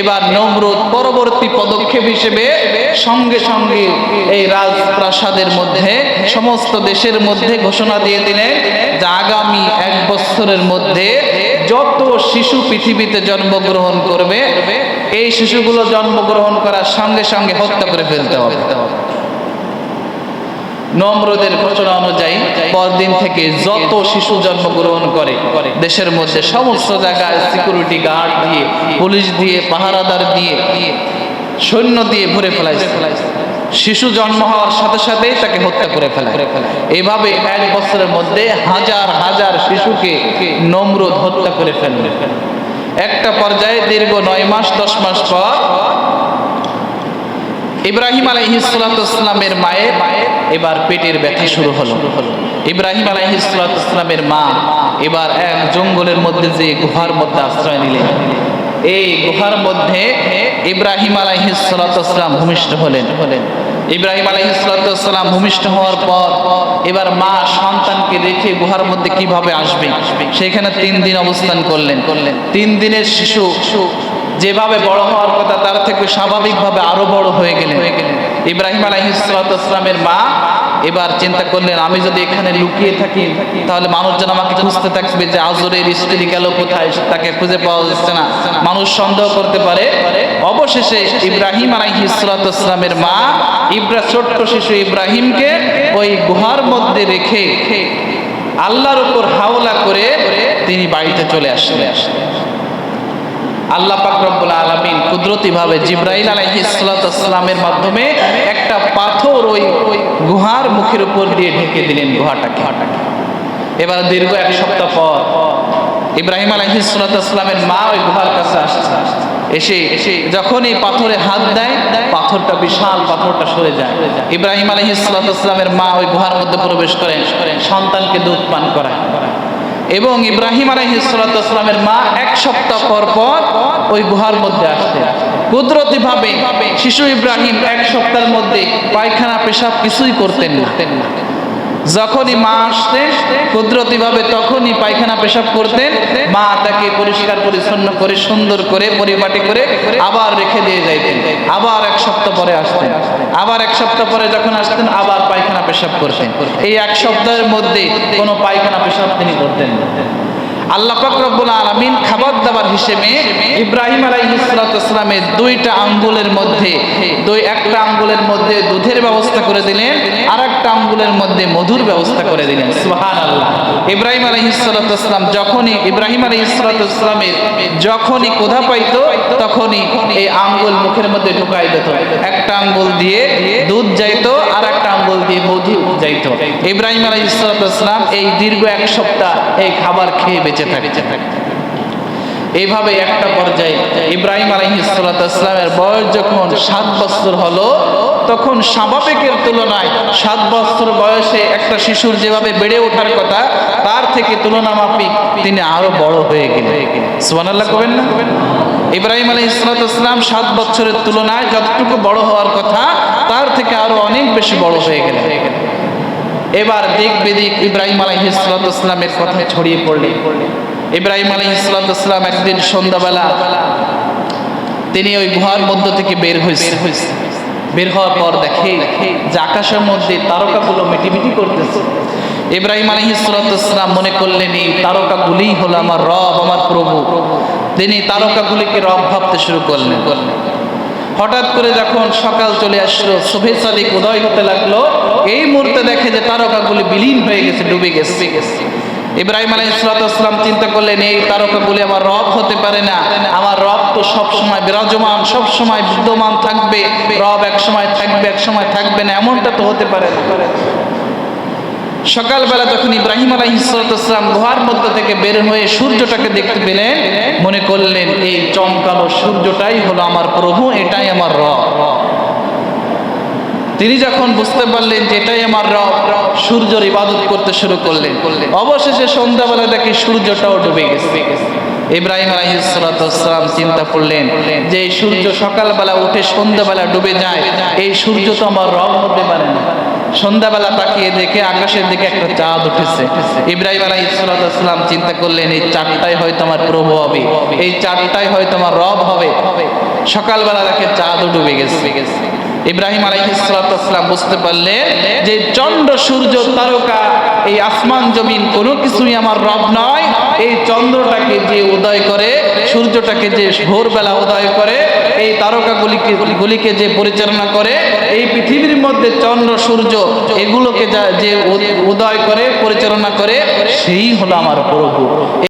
এবার নমরুদ পরবর্তী পদক্ষেপ হিসেবে সঙ্গে সঙ্গে এই রাজপ্রাসাদের মধ্যে, সমস্ত দেশের মধ্যে ঘোষণা দিয়ে দিলেন যে আগামী এক বছরের মধ্যে যত শিশু পৃথিবীতে জন্মগ্রহণ করবে, এই শিশুগুলো জন্মগ্রহণ করার সঙ্গে সঙ্গে হত্যা করে ফেলতে হবে। নম্রদের ঘোষণা অনুযায়ী পরদিন থেকে যত শিশু জন্মগ্রহণ করে, দেশের মধ্যে সমস্ত জায়গায় সিকিউরিটি গার্ড দিয়ে পুলিশ দিয়ে, পাহারাদার দিয়ে, সৈন্য দিয়ে ভরে ফেলাইছে। শিশু জন্ম হওয়ার সাথে সাথেই তাকে হত্যা করে ফেলে। এভাবে এক বছরের মধ্যে হাজার হাজার শিশুকে নমরুদ হত্যা করে ফেলবে। একটা পর্যায়ে দীর্ঘ নয় মাস, দশ মাস পর ইব্রাহিম আলাইহিসালামের মায়ের এবার পেটের ব্যথা শুরু হলো। ইব্রাহিম আলাইহিসালামের মা এবার এক জঙ্গলের মধ্যে যে গুহার মধ্যে আশ্রয় নিলেন। এই গুহার মধ্যে ইব্রাহিম আলাইহিসালাম ভূমিষ্ঠ হলেন। হলেন ইব্রাহিম আলাইহিসালাম ভূমিষ্ঠ হওয়ার পর এবার মা সন্তানকে রেখে গুহার মধ্যে কীভাবে আসবে? সেখানে তিন দিন অবস্থান করলেন করলেন। তিন দিনের শিশু যেভাবে বড় হওয়ার কথা তার থেকে স্বাভাবিকভাবে আরও বড় হয়ে গেলেন। ইব্রাহিম আলাইহিসালামের মা এবার চিন্তা করলেন আমি যদি এখানে লুকিয়ে থাকি তাহলে মানুষজন আমাকে খুঁজতে থাকবে যে আজরের স্ত্রী গেল কোথায় তাকে খুঁজে পাওয়া যাচ্ছে না। মানুষ সন্দেহ করতে পারে অবশেষে ইব্রাহিম আলাইহিসালামের মা ইব্রা ছোট্ট শিশু ইব্রাহিমকে ওই গুহার মধ্যে রেখে আল্লাহর উপর হাওলা করে তিনি বাড়িতে চলে আসলে আসলে আল্লাহ পাক রব্বুল আলামিন কুদরতিভাবে জিব্রাইল আলাইহিসসালামের মাধ্যমে একটা পাথর ওই গুহার মুখের উপর দিয়ে ঢেকে দিলেন গুহাটাকে। এবার দীর্ঘ এক সপ্তাহ পর ইব্রাহিম আলাইহিসসালামের মা ওই গুহার কাছে আসছে। এসে এসে যখন এই পাথরে হাত দেয়, পাথরটা বিশাল পাথরটা সরে যায়। ইব্রাহিম আলাইহিসসালামের মা ওই গুহার মধ্যে প্রবেশ করেন, সন্তানকে দুধ পান করায়। এবং ইব্রাহিম আলাইহিসসালামের মা এক সপ্তাহ পর পর ওই গুহার মধ্যে আসতেন কুদরতি ভাবে শিশু ইব্রাহিম এক সপ্তাহের মধ্যে পায়খানা, পেশাব কিছুই করতেন না। যখনই মা আসতেন কুদরতি ভাবে তখনই পায়খানা, পেশাব করতেন। মা তাকে পরিষ্কার, পরিচ্ছন্ন করে, সুন্দর করে, পরিপাটি করে আবার রেখে দিয়ে যাইতেন। আবার এক সপ্তাহ পরে আসতেন। আবার এক সপ্তাহ পরে যখন আসতেন, আবার পেশাব করতেন। এই এক সপ্তাহের মধ্যে কোনো পায়খানা পেশাব তিনি করতেন। আল্লাহ পাক রব্বুল আলামিন খাবার দাবার হিসেবে ইব্রাহিম আলাইহিসসালামের দুইটা আঙ্গুলের মধ্যে দুই একটা আঙ্গুলের মধ্যে দুধের ব্যবস্থা করে দিলেন আর একটা আঙ্গুলের মধ্যে মধুর ব্যবস্থা করে দিলেন। সুবহানাল্লাহ। ইব্রাহিম আলাইহিসসালাম যখনই, ইব্রাহিম আলাইহিসসালামের যখনই কোধা পাইতো, তখনই এই আঙ্গুল মুখের মধ্যে ঢুকাই দিত একটা আঙ্গুল দিয়ে দুধ যাইতো মধু যাইতো। ইব্রাহিম আলাইহিসসালাম এই দীর্ঘ এক সপ্তাহ এই খাবার খেয়ে বেঁচে থাকে এইভাবে একটা পর্যায়ে ইব্রাহিম আলহিসামের বয়স যখন সাত বছর হলো, তখন স্বাভাবিকের তুলনায় সাত বছর বয়সে একটা শিশুর যেভাবে বেড়ে ওঠার কথা, তার থেকে তুলনা মাফিক তিনি আরও বড় হয়ে গেলেন। সুবহানাল্লাহ কবেন না? ইব্রাহিম আলী ইসলাতাম সাত বছরের তুলনায় যতটুকু বড় হওয়ার কথা, তার থেকে আরও বেশি বড় হয়ে গেলেন। এবার দিক বেদিক ইব্রাহিম আলহি ইসলাতামের কথা ছড়িয়ে পড়লেন ইব্রাহিম আলী ইসলাতাম একদিন সন্ধ্যাবেলা তিনি ওই গুহার মধ্য থেকে বের হয়েছে বের হওয়ার পর দেখে যে আকাশের মধ্যে তারকাগুলো মিটিমিটি করতেছে। ইব্রাহিম আলী ইসলাতাম মনে করলেন, এই তারকাগুলি হলো আমার রব, আমার প্রভু। তিনি তারকাগুলিকে রব ভাবতে শুরু করলেন করলেন। হঠাৎ করে যখন সকাল চলে আসলো শুভে সাদিক উদয় হতে লাগল, এই মুহূর্তে দেখে যে তারকাগুলি বিলীন হয়ে গেছে, ডুবে গেছে। ইব্রাহিম আলী ইসলাতাম চিন্তা করলেন, এই তারকাগুলি আমার রব হতে পারে না। আমার রব তো সবসময় বিরাজমান, সবসময় বিদ্যমান থাকবে। রব এক সময় থাকবে এক সময় থাকবে না। এমনটা তো হতে পারে না। সকালবেলা যখন ইব্রাহিম আলাইসালাম ধোয়ার মধ্য থেকে বের হয়ে সূর্যটাকে দেখতে পেলেন, মনে করলেন, এই চমকালো সূর্যটাই হলো আমার প্রভু, এটাই আমার র তিনি যখন বুঝতে পারলেন যে এটাই আমার রব সূর্যর ইবাদত করতে শুরু করলেন। অবশেষে সন্ধ্যাবেলা দেখি সূর্যটাও ডুবে গেছে। ইব্রাহিম আলাইহিসসালাম চিন্তা করলেন যে এই সূর্য সকালবেলা উঠে সন্ধ্যাবেলা ডুবে যায়, এই সূর্য তো আমার রব হতে পারে না। সন্ধ্যাবেলা তাকিয়ে দেখে আকাশের দিকে একটা চাঁদ উঠেছে। ইব্রাহিম আলাই চিন্তা করলেন, এই চারটাই হয়তো আমার প্রভু হবে, এই চারটাই হয়তো আমার রব হবে। সকালবেলা দেখে চাঁদও ডুবে গেছে। ইব্রাহিম আলাইহিসসালাম বুঝতে পারলেন যে চন্দ্র সূর্য তারকা, এই আসমান জমিন কোনো কিছুই আমার রব নয়। এই চন্দ্রটাকে যে উদয় করে, সূর্যটাকে যে ভোরবেলা উদয় করে, এই তারকাগুলিকে, গুলিকে যে পরিচালনা করে, এই পৃথিবীর মধ্যে চন্দ্র, সূর্য এগুলোকে যা, যে উদয় করে, পরিচালনা করে, সেই হলো আমার প্রভু।